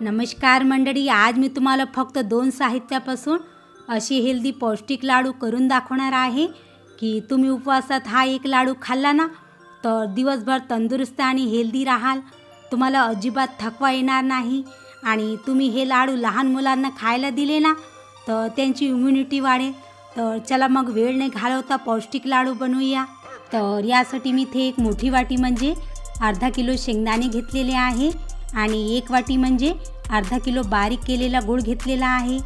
नमस्कार मंडळी आज मी तुम्हाला फक्त दोन साहित्यापासून अशी हेल्दी पौष्टिक लाडू करून दाखवणार आहे की तुम्ही उपवासात हा एक लाडू खाल्ला ना तर दिवसभर तंदुरुस्त आणि हेल्दी राहाल. तुम्हाला अजिबात थकवा येणार नाही. आणि तुम्ही हे लाडू लहान मुलांना खायला दिले ना तर त्यांची इम्युनिटी वाढेल. तर चला मग वेळ नाही घालवता पौष्टिक लाडू बनवूया. तर यासाठी मी इथे एक मोठी वाटी म्हणजे अर्धा किलो शेंगदाणे घेतलेले आहे. आणि एक वाटी म्हणजे अर्धा किलो बारीक केलेला गूळ घेतलेला आहे.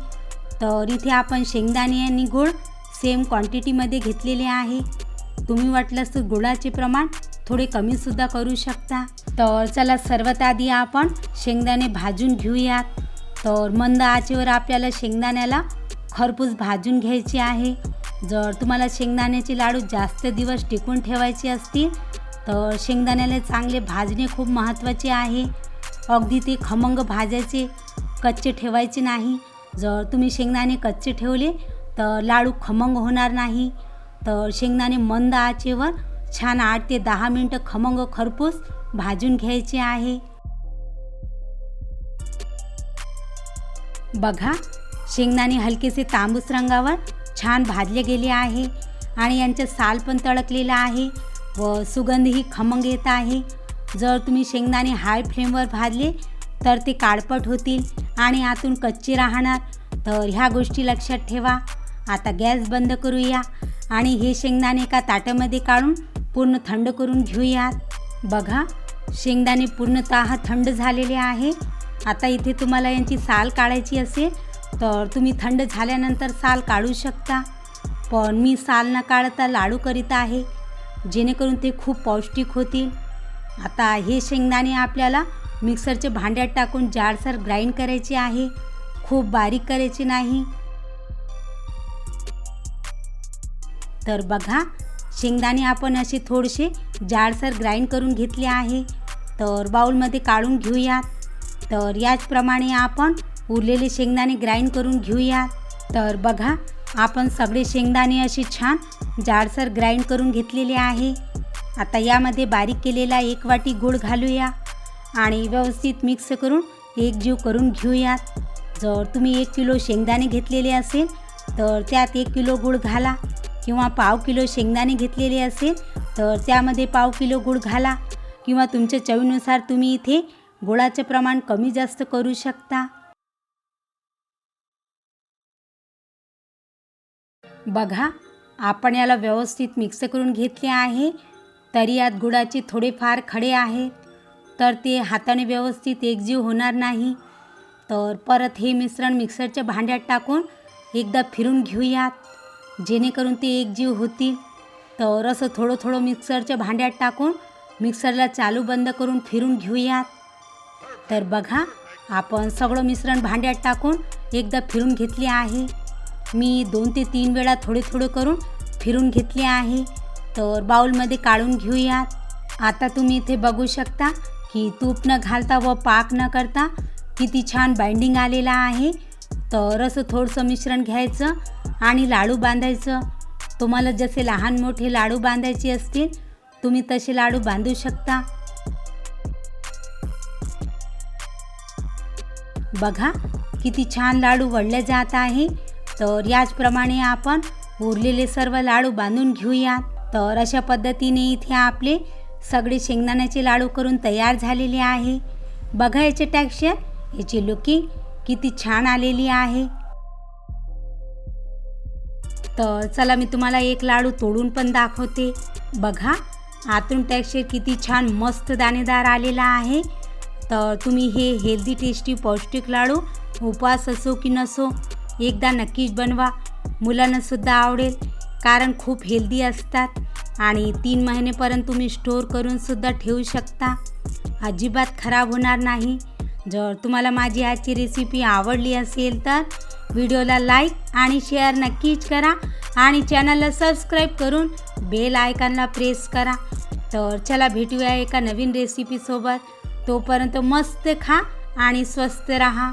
तर इथे आपण शेंगदाणे आणि गूळ सेम क्वांटिटीमध्ये घेतलेले आहे. तुम्ही वाटलंस तर गुळाचे प्रमाण थोडे कमीसुद्धा करू शकता. तर चला सर्वात आधी आपण शेंगदाणे भाजून घेऊयात. तर मंद आचेवर आपल्याला शेंगदाण्याला खरपूस भाजून घ्यायचे आहे. जर तुम्हाला शेंगदाण्याचे लाडू जास्त दिवस टिकून ठेवायचे असतील तर शेंगदाण्याला चांगले भाजणे खूप महत्त्वाचे आहे. अगदी ते खमंग भाजायचे कच्चे ठेवायचे नाही. जर तुम्ही शेंगदाणे कच्चे ठेवले तर लाडू खमंग होणार नाही. तर शेंगदाणे मंद आचेवर छान आठ ते दहा मिनटं खमंग खरपूस भाजून घ्यायचे आहे. बघा शेंगदाणे हलकेसे तांबूस रंगावर छान भाजले गेले आहे आणि यांचं साल पण तळकलेलं आहे व सुगंधही खमंग येत आहे. जर तुम्ही शेंगदाणे हाय फ्लेमवर भाजले तर ते काळपट होतील आणि आतून कच्चे राहणार. तर ह्या गोष्टी लक्षात ठेवा. आता गॅस बंद करूया आणि हे शेंगदाणे एका ताटामध्ये काढून पूर्ण थंड करून घेऊयात. बघा शेंगदाणे पूर्णतः थंड झालेले आहे. आता इथे तुम्हाला यांची साल काढायची असेल तर तुम्ही थंड झाल्यानंतर साल काढू शकता. पण मी साल न काढता लाडू करीत आहे जेणेकरून ते खूप पौष्टिक होतील. आता हे शेंगदाणे आपल्याला मिक्सरच्या भांड्यात टाकून जाडसर ग्राइंड करायचे आहे. खूप बारीक करायचे नाही. तर बघा शेंगदाणे आपण असे थोडेसे जाडसर ग्राइंड करून घेतले आहे. तर बाऊलमध्ये काढून घेऊयात. तर याचप्रमाणे आपण उरलेले शेंगदाणे ग्राइंड करून घेऊयात. तर बघा आपण सगळे शेंगदाणे असे छान जाडसर ग्राइंड करून घेतलेले आहे. आता यामध्ये बारीक केलेला एक वाटी गूळ घालूया आणि व्यवस्थित मिक्स करून एक जीव करून घेऊयात. जर तुम्ही एक किलो शेंगदाणे घेतलेले असेल तर त्यात एक किलो गूळ घाला. किंवा पाव किलो शेंगदाणे घेतलेले असेल तर त्यामध्ये पाव किलो गूळ घाला. किंवा तुमच्या चवीनुसार तुम्ही इथे गुळाचे प्रमाण कमी जास्त करू शकता. बघा आपण याला व्यवस्थित मिक्स करून घेतले आहे. तरी यात गुळाचे थोडेफार खडे आहेत. तर ते हाताने व्यवस्थित एकजीव होणार नाही. तर परत हे मिश्रण मिक्सरच्या भांड्यात टाकून एकदा फिरून घेऊयात. जेणेकरून ते एकजीव होतील. तर असं थोडं थोडं मिक्सरच्या भांड्यात टाकून मिक्सरला चालू बंद करून फिरून घेऊयात. तर बघा आपण सगळं मिश्रण भांड्यात टाकून एकदा फिरून घेतले आहे. मी दोन ते तीन वेळा थोडे थोडे करून फिरून घेतले आहे. तर बाउलमध्ये काढून घेऊयात. आता तुम्ही इथे बघू शकता की तूप न घालता व पाक न करता किती छान बाइंडिंग आलेला आहे. तर असं थोडंसं मिश्रण घ्यायचं आणि लाडू बांधायचं. तुम्हाला जसे लहान मोठे लाडू बांधायचे असतील तुम्ही तसे लाडू बांधू शकता. बघा किती छान लाडू वळले जात आहे. तर याचप्रमाणे आपण उरलेले सर्व लाडू बांधून घेऊयात. तर अशा पद्धतीने इथे आपले सगळे शेंगदाण्याचे लाडू करून तयार झालेले आहे. बघा याचे टेक्स्चर याची लुकिंग किती छान आलेली आहे. तर चला मी तुम्हाला एक लाडू तोडून पण दाखवते. बघा आतून टेक्स्चर किती छान मस्त दाणेदार आलेला आहे. तर तुम्ही हे हेल्दी टेस्टी पौष्टिक लाडू उपवास असो की नसो एकदा नक्कीच बनवा. मुलांनासुद्धा आवडेल. कारण खूप हेल्दी असतात आणि तीन महिनेपर्यंत तुम्ही स्टोअर करूनसुद्धा ठेवू शकता. अजिबात खराब होणार नाही. जर तुम्हाला माझी आजची रेसिपी आवडली असेल तर व्हिडिओला लाईक आणि शेअर नक्कीच करा आणि चॅनलला सबस्क्राईब करून बेल आयकॉनला प्रेस करा. तर चला भेटूया एका नवीन रेसिपीसोबत तोपर्यंत मस्त खा आणि स्वस्त रहा.